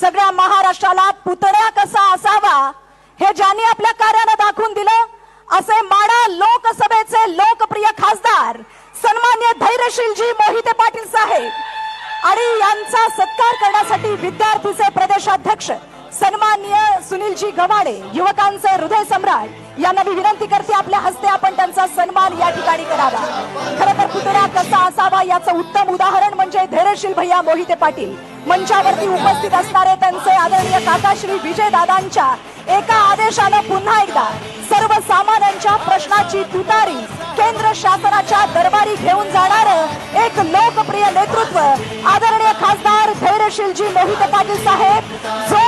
सगळ्या महाराष्ट्राला पुतळ्या कसा असावा हे ज्यांनी आपल्या कार्यानं दाखवून दिलं असे माडा लोकसभेचे लोकप्रिय खासदार सन्मान्य धैर्यशीलजी मोहिते पाटील साहेब. आणि यांचा सत्कार करण्यासाठी विद्यार्थीचे प्रदेशाध्यक्ष सन्मान्य सुनीलजी गव्हाणे युवकांचे हृदय सम्राट यांना मी विनंती करते आपल्या हस्ते आपण त्यांचा सन्मान या ठिकाणी करावा. खरं तर पुतळा कसा असावा याचं उत्तम उदाहरण म्हणजे धैर्यशील भैया मोहिते पाटील. मंचावरती उपस्थित असणारे त्यांचे आदरणीय काकाश्री विजय दादांच्या एका आदेशानं पुन्हा एकदा सर्वसामान्यांच्या प्रश्नाची तुतारी केंद्र शासनाच्या दरबारी घेऊन जाणार एक लोकप्रिय नेतृत्व आदरणीय खासदार धैर्यशीलजी मोहिते पाटील साहेब. जो